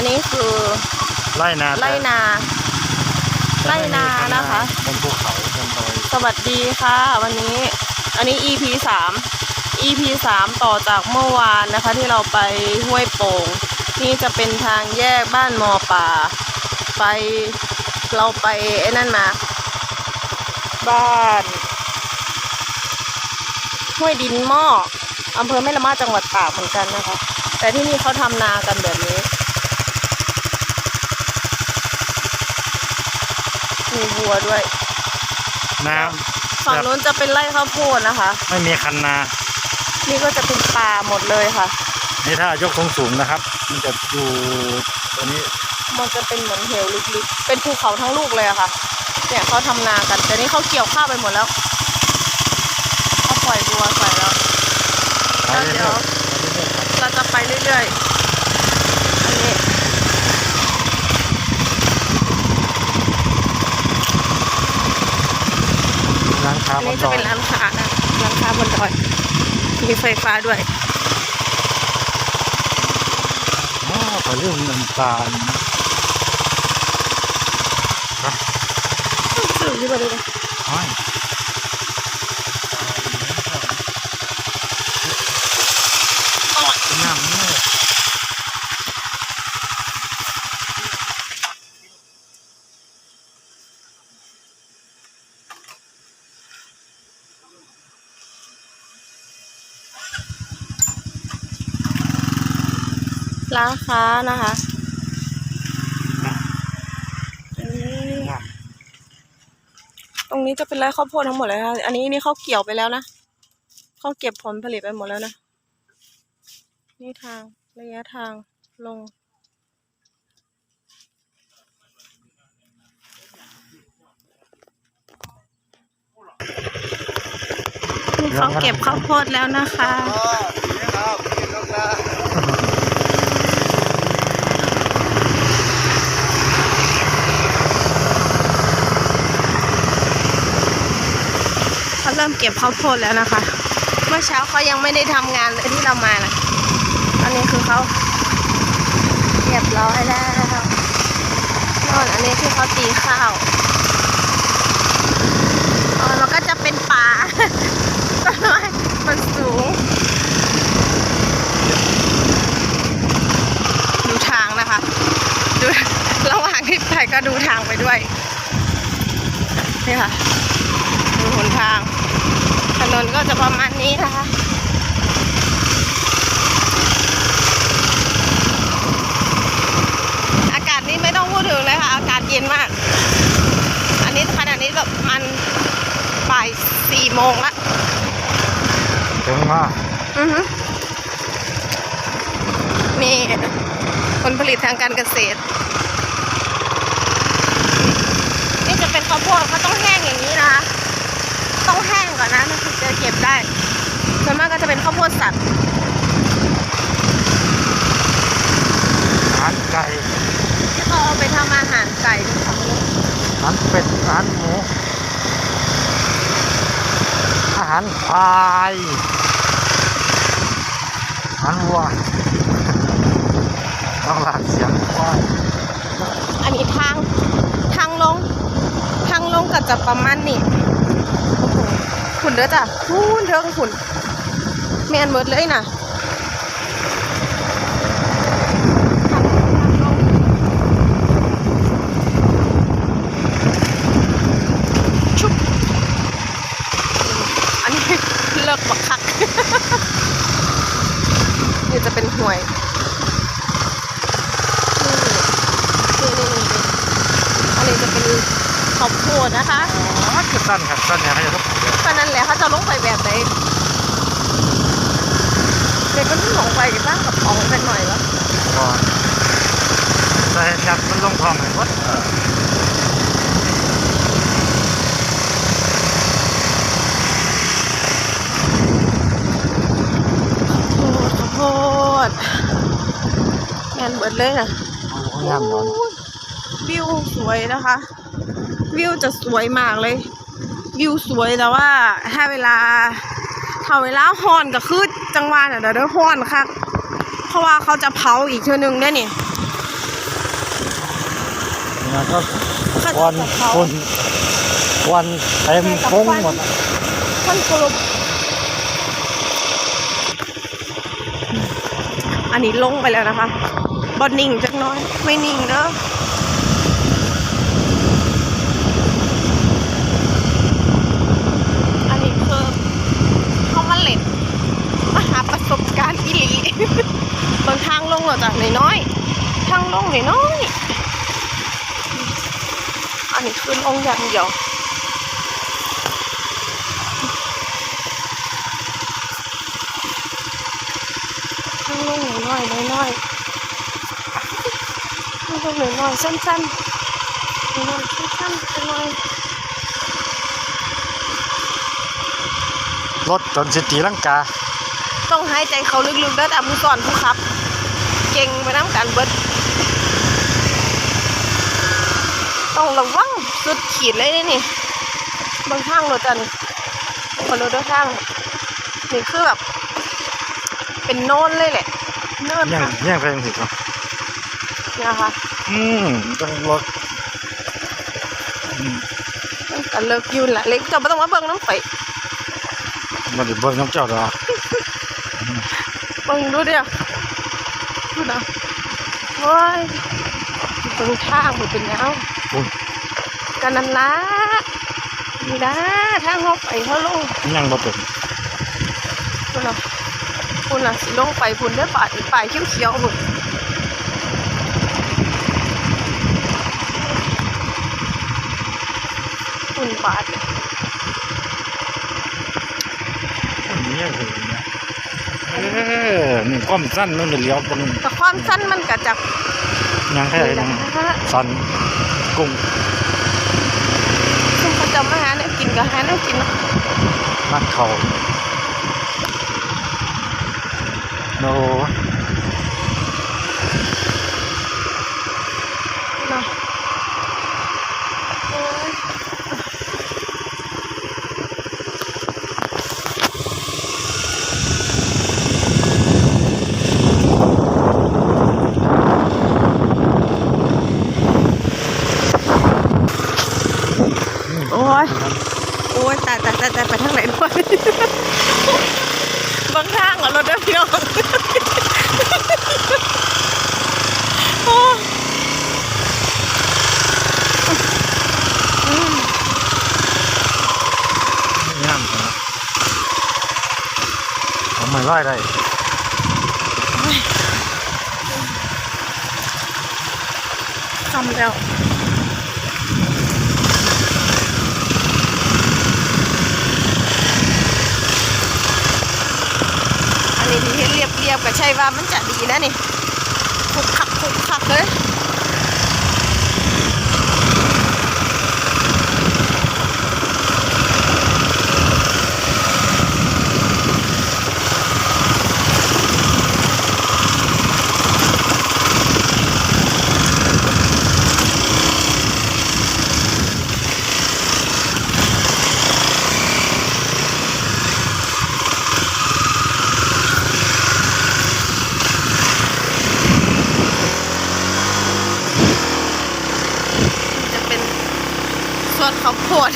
อันนี้คือไล่นาไร่นาไร่นานะคะบนภูเขาบนดอยสวัสดีค่ะ วันนี้อันนี้ EP สาม EP สามต่อจากเมื่อวานนะคะ ที่เราไปห้วยโป่งนี่จะเป็นทางแยกบ้านมอป่า ไปเราไปไอ้นั่นมา บ้านห้วยดินหม้ออำเภอแม่ละมาดจังหวัดตากเหมือนกันนะคะ แต่ที่นี่เขาทำนากันแบบนี้ มีวัวด้วย น้ฝั่งนู้นจะเป็นไร่ข้าวโพดนะคะำไม่มีคันนา นี่ก็จะเป็นป่าหมดเลยค่ะ นี่ถ้ายกสูงสูงๆนะครับ มันจะอยู่ตัวนี้มันจะเป็นเหมือนเหวลึกๆ เป็นภูเขาทั้งลูกเลยอะค่ะ เนี่ยเขาทำนากัน แต่นี่เขาเกี่ยวข้าวไปหมดแล้วเขาปล่อยบัวใส่แล้ว ไปแล้วเรื่เดี๋ยวอยๆไปเรื่อยๆครับเราจะไปเรื่อยๆ อันนี้ ร้านค้า อันบนี้นดจะอยเป็นร้านค้านะร้านค้าบนดอยมีไฟฟ้าด้วยอ๋อไปเรื่องน้ำตาลสื่อที่มาดูเลย อ้อยน้ำเนี่ย ร้านค้านะคะอันนี้น้ตรงนี้จะเป็นไร่ข้าวโพดทั้งหมดเลยค่ะ อันนี้นี่เขาเกี่ยวไปแล้วนะเขาเก็บผลผลิตไปหมดแล้วนะ นี่ทางระยะทางลงนี่เขาเก็บข้าวโพดแล้วนะคะ เริ่มเก็บข้าวโพดแล้วนะคะ เมื่อเช้าเขายังไม่ได้ทำงานเลยที่เรามานะอันนี้คือเขาเรียบร้อยแล้วนอนอันนี้ที่เขาตีข้าวอ๋อมันก็จะเป็นป่าต้นไม้มันสูงดูทางนะคะดูระหว่างที่ไปก็ดูทางไปด้วยนี่ค่ะดูหนทาง ถนนก็จะประมาณนี้นะคะอากาศนี้ไม่ต้องพูดถึงเลยค่ะ อากาศเย็นมาก อันนี้ขณะนี้แบบมันบ่ายสี่โมงละำถึงว่าอือฮึมีผลผลิตทางการเกษตร นี่จะเป็นข้าวโพดเขาต้องแห้งอย่างนี้นะคะ ต้องแห้งก่อนนะถึงจะ เก็บได้ ส่วนมากก็จะเป็นข้าวโพดสัตว์อาหารไก่ที่เขาเอาไปทำอาหารไก่ด้วยค่ะอาหารเป็ดอาหารหมู อาหารควายอาหารวัวต้องลากเสียงควายอันนี้ทางทางลง ทางลงก็จะประมาณนี้โอ้โห ขุนเด้อจ้ะขุนเด้อขุนแมนเบิดเลยนะชุบอันนี้เลิกบักคักนี่จะเป็นห่วยนี่นี่นี่อันนี้จะเป็นข้าวโพดนะคะ คือสั้นครับสั้นเนี่ยเขาจะต้องเดี๋ยวตอนนั้นแหละเขาจะลงไปแบบไหนเด็กมันลงไปบ้างกับของเป็นหน่อยวะก่อนแต่อยากมันลงทองไหนวะข้าวโพดข้าวโพดงานเบิดเลยนะเอางามเนาะวิวสวยนะคะ วิวจะสวยมากเลย วิวสวยแต่ว่า ถ้าเวลาถ้าเวลาฮ้อนก็คือจังหวะน่ะเดี๋ยวเดี๋ยวฮ้อนค่ะเพราะว่าเขาจะเผาอีกเทื่อนึงได้นี่นะก็ควันคนควันเต็มฟุ้งหมดท่านกรุบอันนี้ลงไปแล้วนะคะบอลนิ่งจักหน้อย ไม่นิ่งเนอะอันนี้คือเขามาเล่นมาหาประสบการณ์อีหลี บา งทางลงเหรอจ้ะน้อยๆทางลงน้อยๆอันนี้คือลงอย่างเดียวข้างลงหน่อยๆน้อยๆข้างลงหน่อยๆสั้นๆน้อยๆสั้นๆน้อยรถจนสิตีลังกา ต้องหายใจเขาลึกๆด้อแต่ผู้สอนผู้ขับ เก่งไปน้ำกันเบิดต้องระวังสุดขีดเลยเด้นี่บางทางรถจันคนรถเด้อทางนี่คือแบบเป็นโน่นเลยแหละเนินแย่งค่ะแย่งไปจังสิครับนะคะอืมต้องรถอืมมันก็เลิกอยืนละเล็กเจะไม่ต้องมาเบิ่งน้ำไปมันจะเบิ่งน้ำเจ้าดอกเบิ่งดูเดียว ดูนะโอ้ยเบิ่งทางมันเป็นยังอุ้ยกันนั่นละนี่นะทางเขาไปเขาลงยังบ่เป็นคุณน่ะคุณน่ะสิลงไปพุ่นได้อป่ายป่ายเขียวๆหนุนคุณบาดนี่คือเนี่ยเออนี่ความสั้นมันจะเลี้ยวตรงแต่ความสั้นมันก็จะยังแค่ยังสั้นกุ้งซึ่งเขาจะมาหาเนี่ยกินก็หาเนี่ยกินเนาะนักเขาโน เนาะโอ้ย โอ้ยโอ้ยตายตายตายตายไปทางไหนด้วยบางทางเหรอรถเด้อพี่น้องโอ้ยอืมงามนะทำไมไล่ได้ทำแล้ว อันนี้ที่เฮ็ดเรี ยบเรียบๆก็ใช่ว่ามันจะดีนะนี่คุกคักคุกคักเลย ส่วนข้าวโพด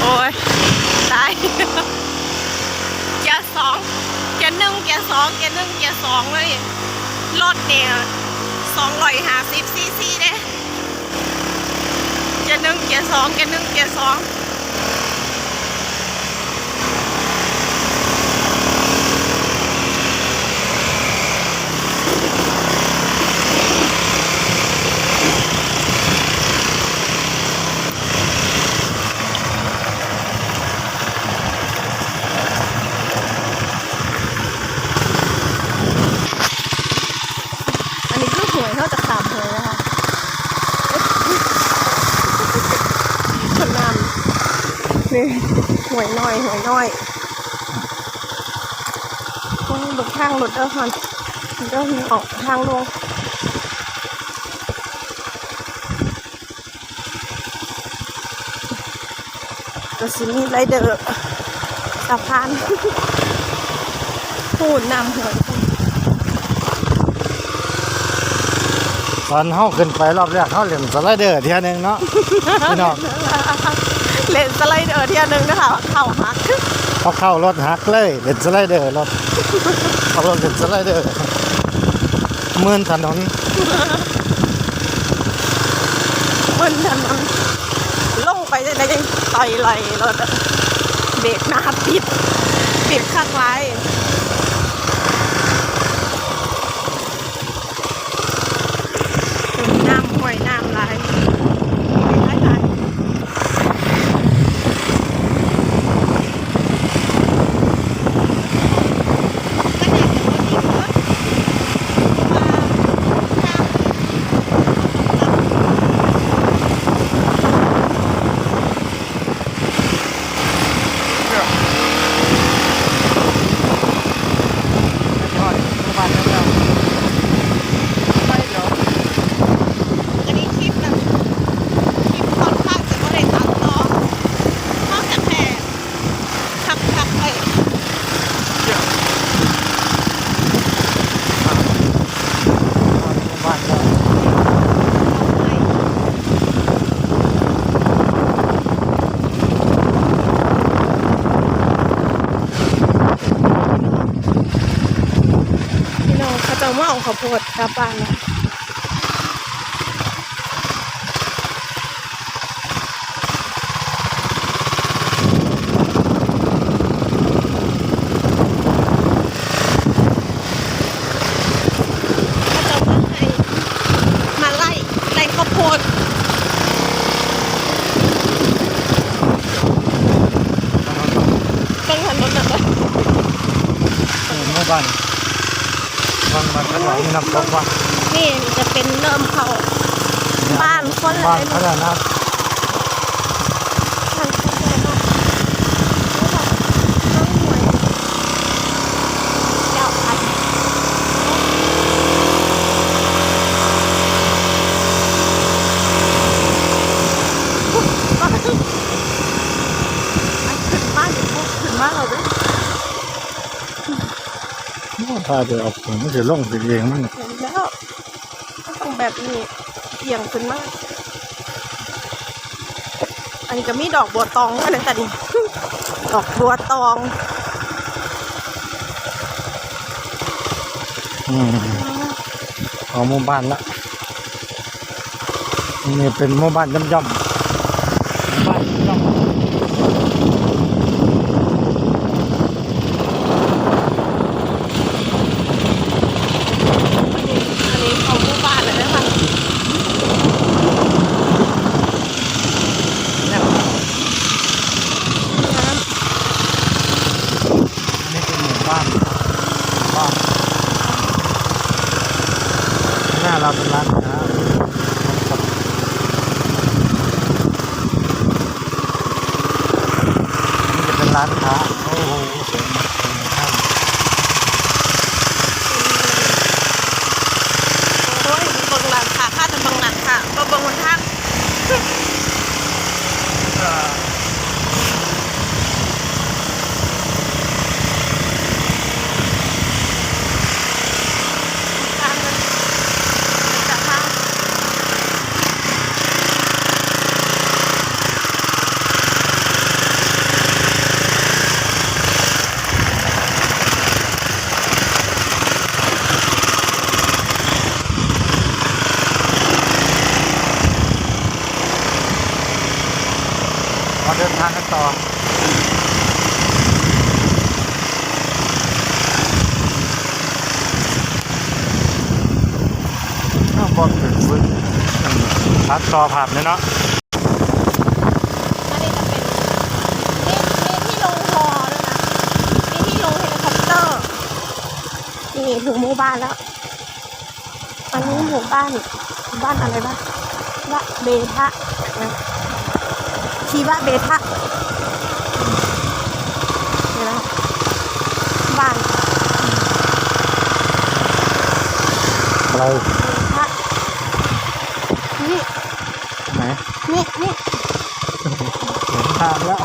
โอ้ย ตาย เกียร์สองเกียร์หนึ่งเกียร์สองเกียร์หนึ่งเกียร์สองเลยรถเนี่ยสองร้อยห้าสิบซีซีเด้เกียร์หนึ่งเกียร์สองเกียร์หนึ่งเกียร์สอง อันนี้คือหวยเขาจะขามหวยนะคะคนนำนี่ หวยน้อยหวยน้อยโอ้ยเบิกทางรถเด้อฮอนเด้อออกทางลงก็สิมีไรเดอร์สะพานพูดนำหัวตอนเฮาขึ้นไปรอบแรกเฮาเล่นสไลเดอร์เที่ยหนึงเนาะพี่น้อง เล่นสไลเดอร์เที่ยวหนึงนะคะเข่าหักพอเข้ารถหักเลยเล่นสไลเดอร์รถเอารถเล่นสไลเดอร์หมื่นถนนมันถนนลงไปจะได้ยังต่อยไหลรถอะเบรกหน้าปิดปิดข้างไว้น้ำห่วยน้ำไหลไหลไหลอันนี้คลิปแบบคลิปค่อนข้างจะไม่ได้ตัดต่อนอกจากแค่ขับขับไป บ้านเรา พี่น้องเขาจะมาเอา ข้าวโพดกลับบ้านนะเขาจะมาให้มาไล่ไล่ข้าวโพดต้องถน นแบบว่าหมู่บ้านบางบ้านขนาดนี้น้ำตกว่านี่จะเป็นเริ่มเข้าบ้านคนเลบ้านยขนาดนั้น ทางคนเลยเนาะน้องหวยเจ้าพันบ้านขึ้นบ้านอยู่พวกขึ้นบ้านเราด้วย ถ้าจะเอาผมมันจะลงสิเองมันเห็นแล้วต้องแบบนี้เอียงขึ้นมาก อันนี้ก็มีดอกบัวตองอันนั้นแต่ดิดอกบัวตองอืมเอาหมู่บ้านละนี่เป็นหมู่บ้านย่อมๆหมู่บ้านย่อม อันนี้ของหมู่บ้านเลยนะคะ ๆเนี่ย น้ อันนี้เป็นหมู่บ้านบ้านหน้าเราเป็นร้านค้าครับนี่จะเป็นร้านค้าโอ้โหสวยมากสวยมากำโอ้ยเบิ่งหลังค่ะข้าจะเบิ่งหลังค่ะมาเบิ่งบนทางทางนั้นจากทาง มาเดินทางกันต่อข้างบนเป็นฟื้นพัด ต่อผ่านเลยเนาะอันนี้จะเป็นนี่นี่ที่ลงฮอด้วยนะนี่ที่ลงเฮลิคอปเตอร์นี่ถึงหมู่บ้านแล้ว อันนี้หมู่บ้านหมู่บ้านอะไรบ้างวะเบทะนะชีวะเบทะนี่นะบ้านอะไรางแล้ว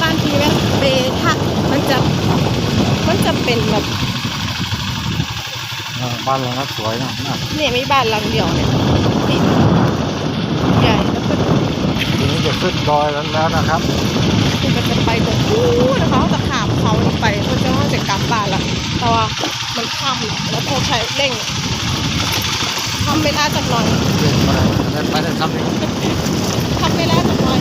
บ้านที่มัเปทักมันจะมัจะเป็นแบบบ้านหลังนั้นสวยนะกเนี่ยม่บ้านหลังเดียวเนี่ยติดใหญ่แล้วก็ทีนี้จะขึ้นดอยแล้วนะครับมันจะไปตรงนู้นนะคะจะขาม เขาไปเขาจะว่าจะกลับบ้านละแต่ว่ามันค่ำแล้วพอใช้เร่งทำไม่ได้จังหน่อยเร่งไปแล้วทำไม่ได้จักหน่ย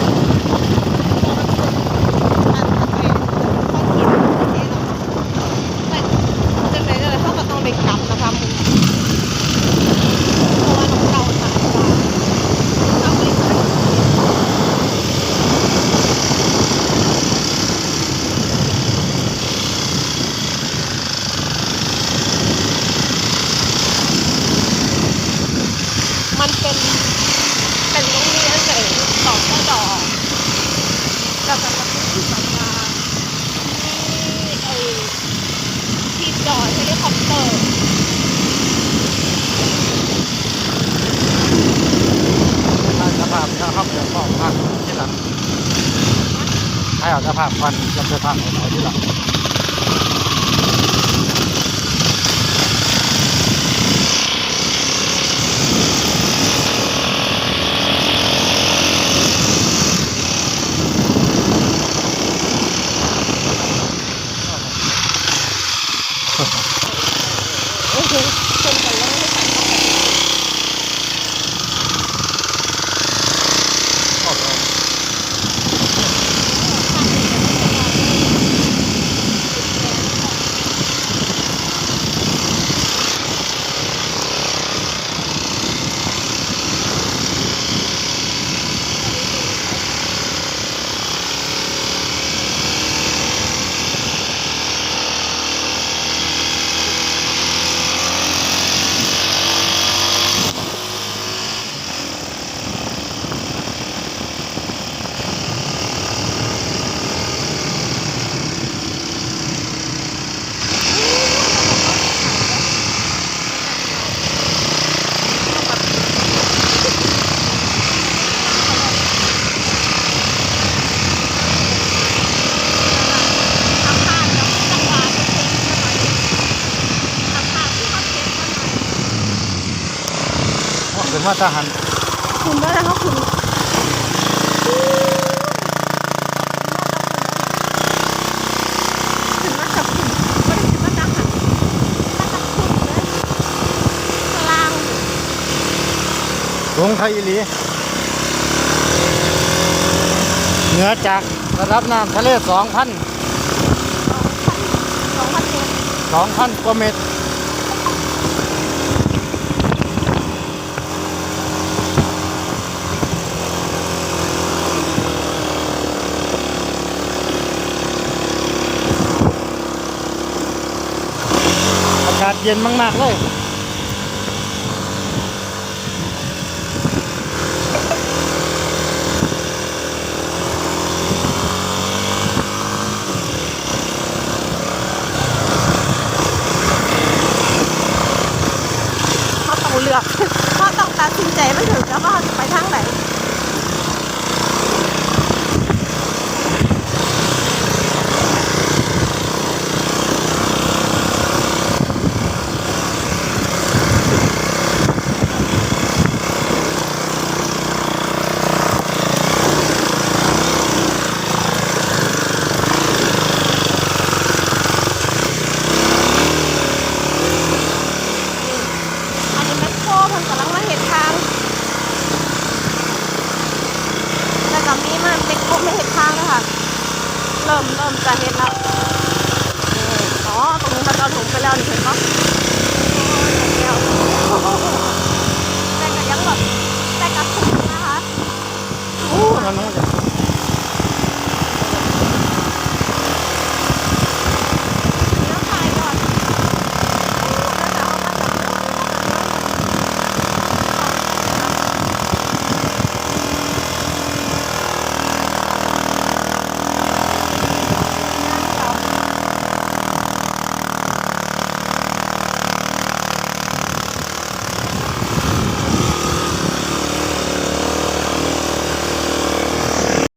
คบเดี๋ยวก็ภาคที่หลังให้อาสภาพควันกับสภาพของเราที่หลัง มาตาหันขุนได้แล้วคุนลงไทยอีหลีเหนือจากระดับน้ำทะเล 2,000 2,000กว่าเมตร เย็นมากๆเลยเขาต้องเลือกเขาต้องตัดสินใจไม่ถึงแล้วว่าจะไปทางไหน